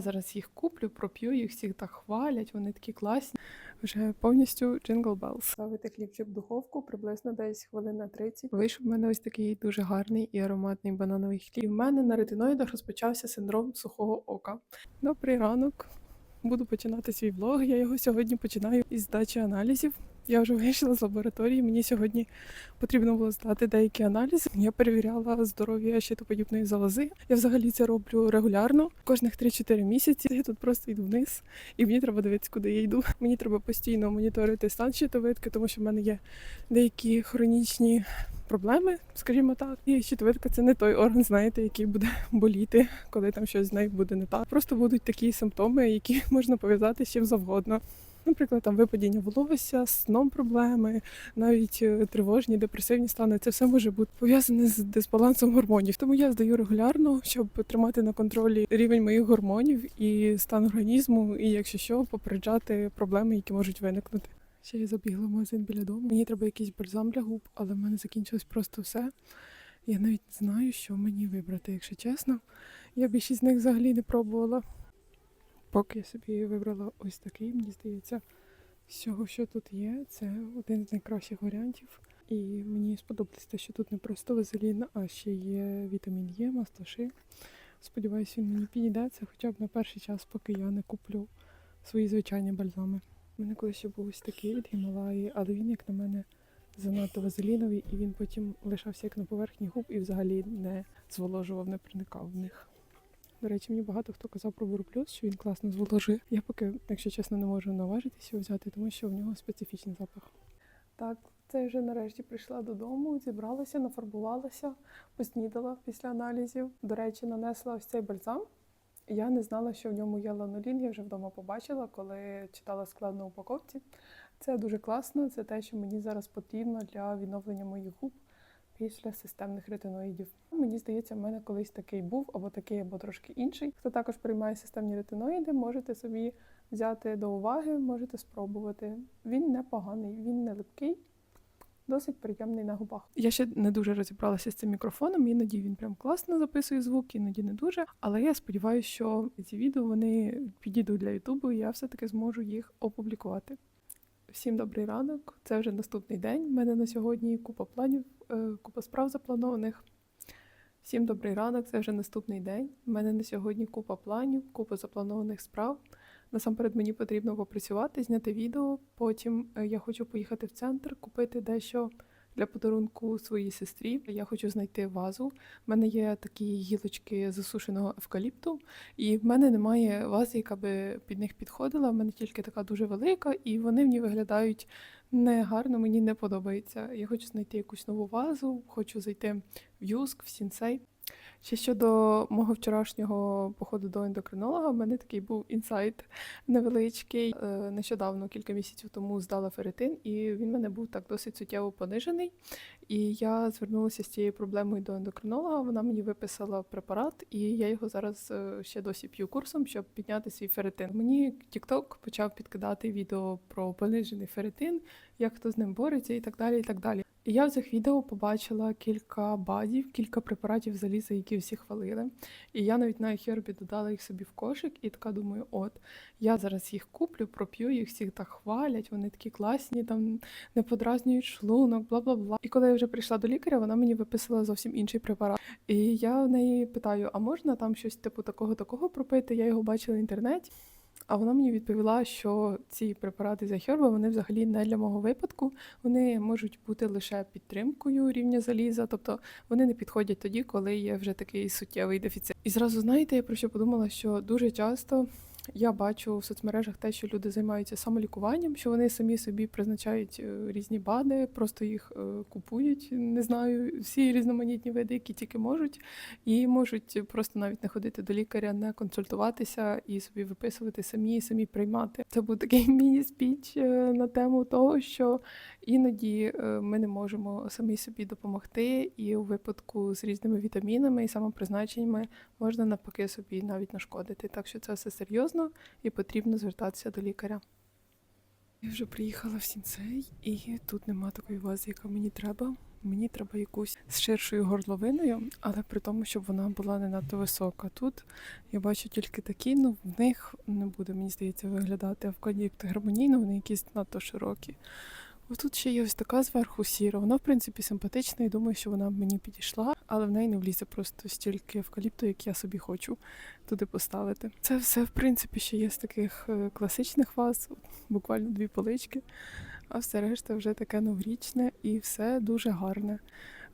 Зараз їх куплю, проп'ю, їх всіх так хвалять, вони такі класні. Вже повністю Jingle Bells. Ставити хлібчик в духовку приблизно десь хвилин на 30. Вийшов в мене ось такий дуже гарний і ароматний банановий хліб. І в мене на ретиноїдах розпочався синдром сухого ока. Добрий ранок. Буду починати свій влог. Я його сьогодні починаю із здачі аналізів. Я вже вийшла з лабораторії. Мені сьогодні потрібно було здати деякі аналізи. Я перевіряла здоров'я щитоподібної залози. Я взагалі це роблю регулярно, кожних 3-4 місяці. Я тут просто йду вниз, і мені треба дивитися, куди я йду. Мені треба постійно моніторити стан щитовидки, тому що в мене є деякі хронічні проблеми, скажімо так. І щитовидка це не той орган, знаєте, який буде боліти, коли там щось з нею буде не так. Просто будуть такі симптоми, які можна пов'язати з чим завгодно. Наприклад, там випадіння волосся, сном проблеми, навіть е, тривожні, депресивні стани. Це все може бути пов'язане з дисбалансом гормонів. Тому я здаю регулярно, щоб тримати на контролі рівень моїх гормонів і стан організму, і якщо що, попереджати проблеми, які можуть виникнути. Ще я забігла в магазин біля дому. Мені треба якийсь бальзам для губ, але в мене закінчилось просто все. Я навіть не знаю, що мені вибрати, якщо чесно. Я більшість з них взагалі не пробувала. Поки я собі вибрала ось такий, мені здається, з цього, що тут є, це один з найкращих варіантів. І мені сподобалось те, що тут не просто вазелін, а ще є вітамін Е, масташи. Сподіваюсь, він мені підійде це хоча б на перший час, поки я не куплю свої звичайні бальзами. У мене колись ще був ось такий від Гімалаї, але він, як на мене, занадто вазеліновий, і він потім лишався як на поверхні губ і взагалі не зволожував, не проникав в них. До речі, мені багато хто казав про Бурплюс, що він класно зволожує. Я поки, якщо чесно, не можу наважитися взяти, тому що в нього специфічний запах. Так, це вже нарешті прийшла додому, зібралася, нафарбувалася, поснідала після аналізів. До речі, нанесла ось цей бальзам. Я не знала, що в ньому є ланолін. Я вже вдома побачила, коли читала склад на упаковці. Це дуже класно. Це те, що мені зараз потрібно для відновлення моїх губ після системних ретиноїдів. Мені здається, в мене колись такий був, або такий, або трошки інший. Хто також приймає системні ретиноїди, можете собі взяти до уваги, можете спробувати. Він непоганий, він не липкий. Досить приємний на губах. Я ще не дуже розібралася з цим мікрофоном. Іноді він прям класно записує звук, іноді не дуже. Але я сподіваюся, що ці відео вони підійдуть для Ютубу, і я все-таки зможу їх опублікувати. Всім добрий ранок. Це вже наступний день. У мене на сьогодні купа планів, е, купа справ запланованих. Всім добрий ранок, це вже наступний день. У мене на сьогодні купа планів, купа запланованих справ. Насамперед мені потрібно попрацювати, зняти відео. Потім е, я хочу поїхати в центр, купити дещо для подарунку своїй сестрі. Я хочу знайти вазу. У мене є такі гілочки засушеного евкаліпту, і в мене немає вази, яка би під них підходила. В мене тільки така дуже велика, і вони в ній виглядають не гарно, мені не подобається. Я хочу знайти якусь нову вазу, хочу зайти в Юск, в Сінсей. Ще щодо мого вчорашнього походу до ендокринолога, в мене такий був інсайт невеличкий. Е, Нещодавно, кілька місяців тому, здала ферритин, і він мене був так досить суттєво понижений. І я звернулася з цією проблемою до ендокринолога. Вона мені виписала препарат, і я його зараз е, ще досі п'ю курсом, щоб підняти свій ферритин. Мені TikTok почав підкидати відео про понижений ферритин, як хто з ним бореться, і так далі. І так далі. Я в цих відео побачила кілька базів, кілька препаратів заліза, які всі хвалили. І я навіть на Хербі додала їх собі в кошик, і така думаю, от я зараз їх куплю, проп'ю, їх всіх так хвалять, вони такі класні, там не подразнюють шлунок, бла бла бла. І коли я вже прийшла до лікаря, вона мені виписала зовсім інший препарат. І я в неї питаю: а можна там щось типу такого такого пропити? Я його бачила в інтернеті. А вона мені відповіла, що ці препарати з Ахерба, вони взагалі не для мого випадку. Вони можуть бути лише підтримкою рівня заліза, тобто вони не підходять тоді, коли є вже такий суттєвий дефіцит. І зразу знаєте, я про що подумала, що дуже часто. Я бачу в соцмережах те, що люди займаються самолікуванням, що вони самі собі призначають е, різні БАДи, просто їх е, купують, не знаю, всі різноманітні види, які тільки можуть, і можуть просто навіть не ходити до лікаря, не консультуватися і собі виписувати самі, самі приймати. Це був такий міні-спіч е, на тему того, що іноді ми не можемо самі собі допомогти, і у випадку з різними вітамінами і самопризначеннями можна навпаки собі навіть нашкодити. Так що це все серйозно і потрібно звертатися до лікаря. Я вже приїхала в сінцей, і тут нема такої вази, яка мені треба. Мені треба якусь з ширшою горловиною, але при тому, щоб вона була не надто висока. Тут я бачу тільки такі, ну в них не буде, мені здається, виглядати. А в гармонійно вони якісь надто широкі. Ось тут ще є ось така зверху сіра. Вона, в принципі, симпатична і думаю, що вона б мені підійшла, але в неї не влізе просто стільки евкаліпту, як я собі хочу туди поставити. Це все, в принципі, ще є з таких е, класичних ваз, буквально дві полички, а все решта вже таке новорічне і все дуже гарне.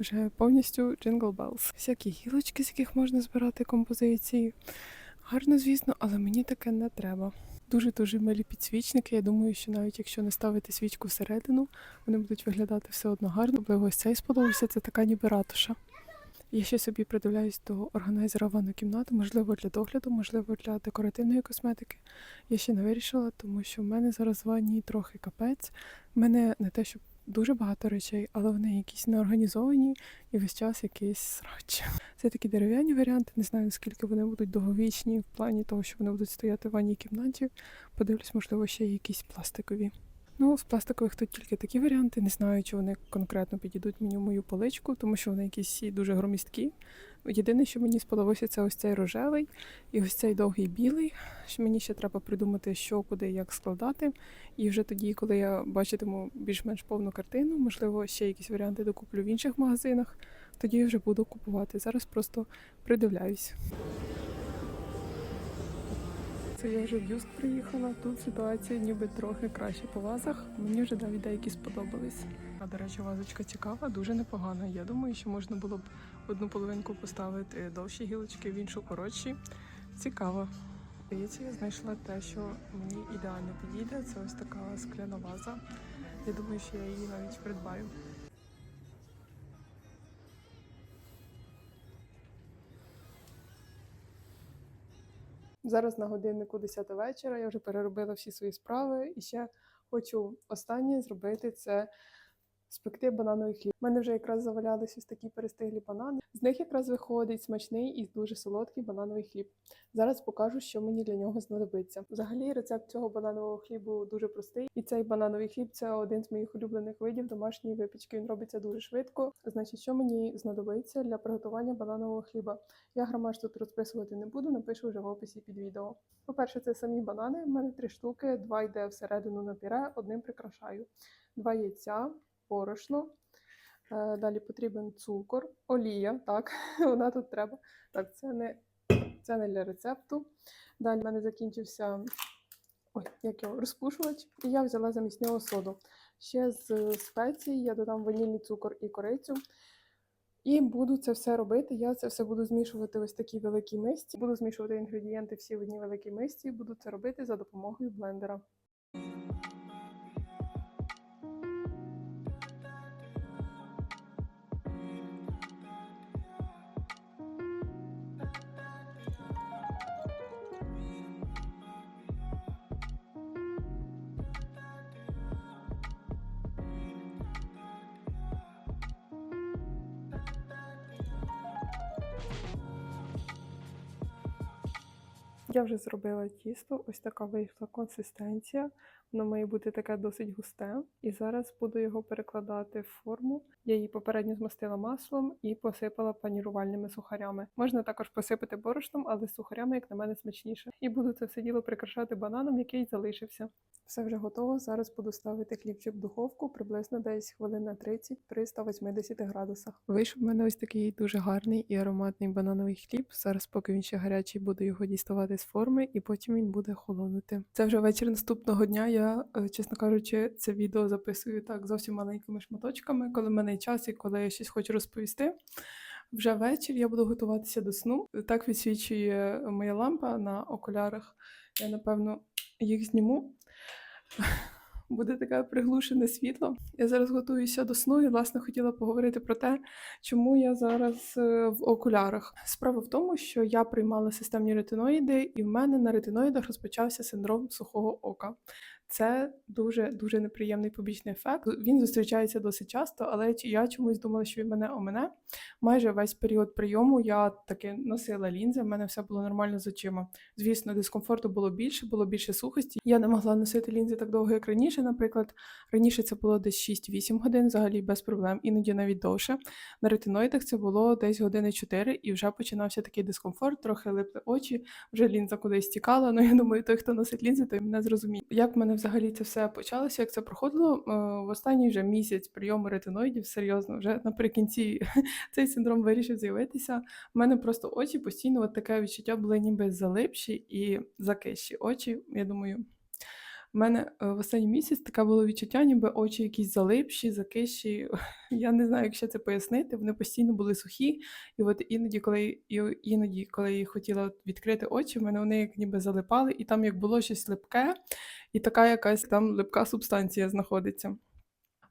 Вже повністю Jingle Bells. Всякі гілочки, з яких можна збирати композиції. Гарно, звісно, але мені таке не треба. Дуже-дуже милі підсвічники. Я думаю, що навіть якщо не ставити свічку всередину, вони будуть виглядати все одно гарно. бо ось цей сподобався, це така ніби ратуша. Я ще собі придивляюсь до органайзера ванну кімнату, можливо, для догляду, можливо, для декоративної косметики. Я ще не вирішила, тому що в мене зараз в ванні трохи капець. В мене не те, щоб дуже багато речей, але вони якісь неорганізовані і весь час якийсь срач. Це такі дерев'яні варіанти. Не знаю, наскільки вони будуть довговічні в плані того, що вони будуть стояти в ванній кімнаті. Подивлюсь, можливо, ще якісь пластикові. Ну, з пластикових тут тільки такі варіанти. Не знаю, чи вони конкретно підійдуть мені в мою поличку, тому що вони якісь дуже громісткі. Єдине, що мені сподобався, це ось цей рожевий і ось цей довгий білий. Що мені ще треба придумати, що куди як складати. І вже тоді, коли я бачитиму більш-менш повну картину, можливо, ще якісь варіанти докуплю в інших магазинах, тоді я вже буду купувати. Зараз просто придивляюсь. Це я вже в Юск приїхала. Тут ситуація ніби трохи краще по вазах. Мені вже навіть деякі сподобались. А до речі, вазочка цікава, дуже непогана. Я думаю, що можна було б одну половинку поставити довші гілочки, в іншу коротші. Цікаво. Здається, я знайшла те, що мені ідеально підійде. Це ось така скляна ваза. Я думаю, що я її навіть придбаю. Зараз на годиннику 10 вечора. Я вже переробила всі свої справи і ще хочу останнє зробити це спекти банановий хліб. У мене вже якраз завалялись ось такі перестиглі банани. З них якраз виходить смачний і дуже солодкий банановий хліб. Зараз покажу, що мені для нього знадобиться. Взагалі, рецепт цього бананового хлібу дуже простий, і цей банановий хліб це один з моїх улюблених видів домашньої випічки. Він робиться дуже швидко. Значить, що мені знадобиться для приготування бананового хліба? Я грамаж тут розписувати не буду, напишу вже в описі під відео. По-перше, це самі банани. У мене три штуки, два йде всередину на піре, одним прикрашаю, два яйця, борошно. Е, Далі потрібен цукор, олія. Так, вона тут треба. Так, це не, це не для рецепту. Далі в мене закінчився ой, як його, розпушувач, і я взяла замість нього соду. Ще з спецій я додам ванільний цукор і корицю. І буду це все робити. Я це все буду змішувати ось такій великій мисці. Буду змішувати інгредієнти всі в одній великій мисці. Буду це робити за допомогою блендера. Я вже зробила тісто, ось така вийшла консистенція. Воно має бути таке досить густе. І зараз буду його перекладати в форму. Я її попередньо змастила маслом і посипала панірувальними сухарями. Можна також посипати борошном, але з сухарями, як на мене, смачніше. І буду це все діло прикрашати бананом, який залишився. Все вже готово. Зараз буду ставити хлібчик в духовку приблизно десь хвилин на 30 при 180 градусах. Вийшов в мене ось такий дуже гарний і ароматний банановий хліб. Зараз, поки він ще гарячий, буду його діставати з форми, і потім він буде холонути. Це вже вечір наступного дня. Я, е, чесно кажучи, це відео записую так зовсім маленькими шматочками, коли в мене є час і коли я щось хочу розповісти. Вже вечір я буду готуватися до сну. Так відсвічує моя лампа на окулярах. Я напевно їх зніму. Буде таке приглушене світло. Я зараз готуюся до сну і, власне, хотіла поговорити про те, чому я зараз е, в окулярах. Справа в тому, що я приймала системні ретиноїди, і в мене на ретиноїдах розпочався синдром сухого ока. Це дуже дуже неприємний побічний ефект. Він зустрічається досить часто, але я чомусь думала, що він мене омине. Майже весь період прийому я таки носила лінзи, в мене все було нормально з очима. Звісно, дискомфорту було більше, було більше сухості. Я не могла носити лінзи так довго, як раніше. наприклад. Раніше це було десь 6-8 годин, взагалі без проблем, іноді навіть довше. На ретиноїдах це було десь години 4, і вже починався такий дискомфорт, трохи липли очі, вже лінза кудись тікала. Ну я думаю, той, хто носить лінзи, той мене зрозуміє. Як мене взагалі це все почалося, як це проходило Е, в останній вже місяць прийому ретиноїдів, серйозно, вже наприкінці цей синдром вирішив з'явитися. У мене просто очі постійно от таке відчуття були ніби залипші і закиші очі. Я думаю, у мене е, в останній місяць таке було відчуття, ніби очі якісь залипші, закиші. Я не знаю, як ще це пояснити. Вони постійно були сухі, і от іноді, коли іноді, коли я хотіла відкрити очі, в мене вони як ніби залипали, і там як було щось липке, і така якась там липка субстанція знаходиться.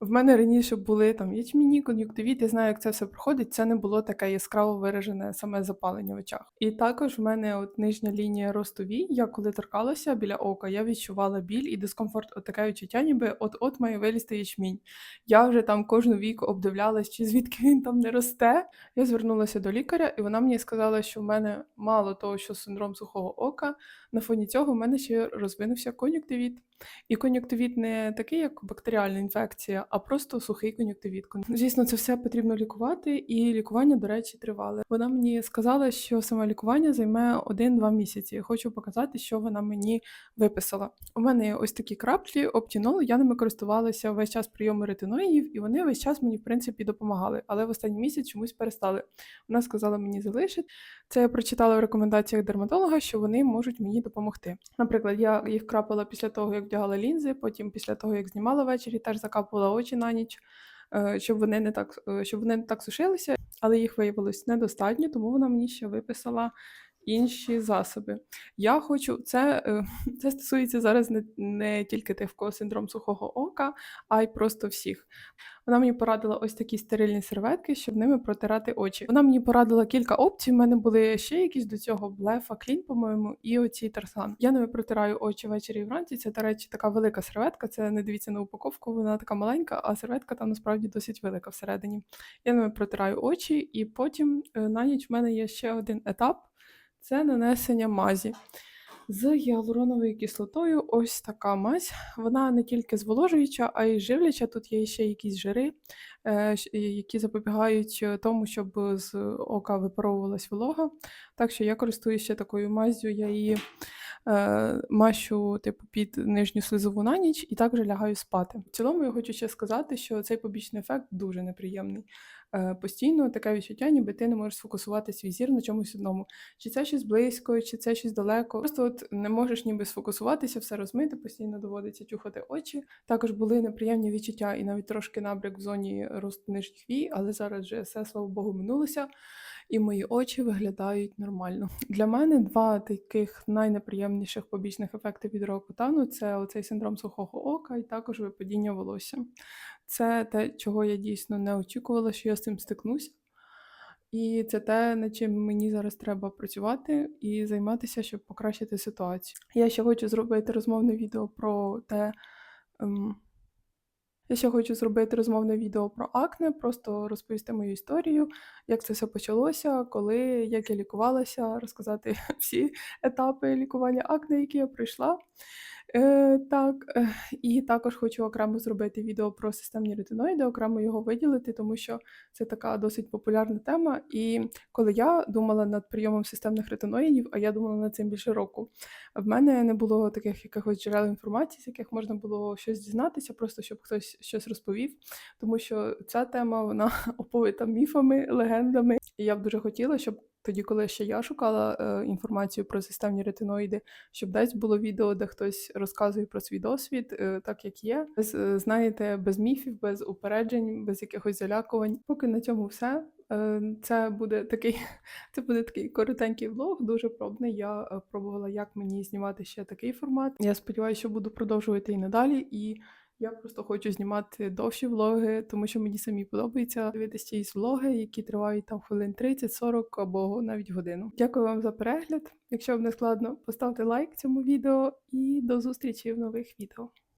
В мене раніше були там ячміні, кон'юктивіт, я знаю, як це все проходить. Це не було таке яскраво виражене саме запалення в очах. І також в мене от нижня лінія росту вій, я коли торкалася біля ока, я відчувала біль і дискомфорт, от таке відчуття, ніби от-от має вилізти ячмінь. Я вже там кожну віку обдивлялась, чи звідки він там не росте. Я звернулася до лікаря, і вона мені сказала, що в мене мало того, що синдром сухого ока, на фоні цього в мене ще розвинувся кон'юктивіт. І кон'юктивіт не такий, як бактеріальна інфекція, а просто сухий кон'юктивіт. Звісно, це все потрібно лікувати, і лікування, до речі, тривале. Вона мені сказала, що саме лікування займе 1-2 місяці. Хочу показати, що вона мені виписала. У мене ось такі краплі, оптінол. Я ними користувалася весь час прийому ретиноїдів, і вони весь час мені, в принципі, допомагали. Але в останній місяць чомусь перестали. Вона сказала мені залишити. Це я прочитала в рекомендаціях дерматолога, що вони можуть мені допомогти. Наприклад, я їх крапала після того, як вдягала лінзи, потім після того, як знімала ввечері, теж закапувала очі на ніч, е, щоб вони не так, е, щоб вони не так сушилися, але їх виявилось недостатньо, тому вона мені ще виписала інші засоби. Я хочу, це, е, це стосується зараз не, не тільки тих, кого синдром сухого ока, а й просто всіх. Вона мені порадила ось такі стерильні серветки, щоб ними протирати очі. Вона мені порадила кілька опцій. У мене були ще якісь до цього Блефа Клін, по-моєму, і оці Тарсан. Я ними протираю очі ввечері і вранці. Це, до речі, така велика серветка. Це не дивіться на упаковку, вона така маленька, а серветка там насправді досить велика всередині. Я ними протираю очі, і потім е, на ніч в мене є ще один етап це нанесення мазі. З гіалуроновою кислотою ось така мазь. Вона не тільки зволожуюча, а й живляча. Тут є ще якісь жири, е, які запобігають е, тому, щоб з ока випаровувалась волога. Так що я користуюся ще такою маззю, я її е, мащу типу, під нижню слизову на ніч і також лягаю спати. В цілому я хочу ще сказати, що цей побічний ефект дуже неприємний. Е, постійно таке відчуття, ніби ти не можеш сфокусувати свій зір на чомусь одному. Чи це щось близько, чи це щось далеко. Просто от не можеш ніби сфокусуватися, все розмити, постійно доводиться чухати очі. Також були неприємні відчуття і навіть трошки набряк в зоні росту нижніх вій, але зараз вже все, слава Богу, минулося, і мої очі виглядають нормально. Для мене два таких найнеприємніших побічних ефекти від рокутану це оцей синдром сухого ока і також випадіння волосся. Це те, чого я дійсно не очікувала, що я з цим стикнусь. І це те, над чим мені зараз треба працювати і займатися, щоб покращити ситуацію. Я ще хочу зробити розмовне відео про те. ем, я ще хочу зробити розмовне відео про акне, просто розповісти мою історію, як це все почалося, коли, як я лікувалася, розказати всі етапи лікування акне, які я пройшла. Е, так, е, і також хочу окремо зробити відео про системні ретиноїди, окремо його виділити, тому що це така досить популярна тема. І коли я думала над прийомом системних ретиноїдів, а я думала над цим більше року, в мене не було таких якихось джерел інформації, з яких можна було щось дізнатися, просто щоб хтось щось розповів. Тому що ця тема вона оповита міфами, легендами. І я б дуже хотіла, щоб тоді, коли ще я шукала е, інформацію про системні ретиноїди, щоб десь було відео, де хтось розказує про свій досвід, е, так як є. Без, е, знаєте, без міфів, без упереджень, без якихось залякувань. Поки на цьому все. Е, Це буде такий, це буде такий коротенький влог, дуже пробний. Я е, пробувала, як мені знімати ще такий формат. Я сподіваюся, що буду продовжувати і надалі. І я просто хочу знімати довші влоги, тому що мені самі подобається дивитися ці влоги, які тривають там хвилин 30-40 або навіть годину. Дякую вам за перегляд. Якщо вам не складно, поставте лайк цьому відео і до зустрічі в нових відео.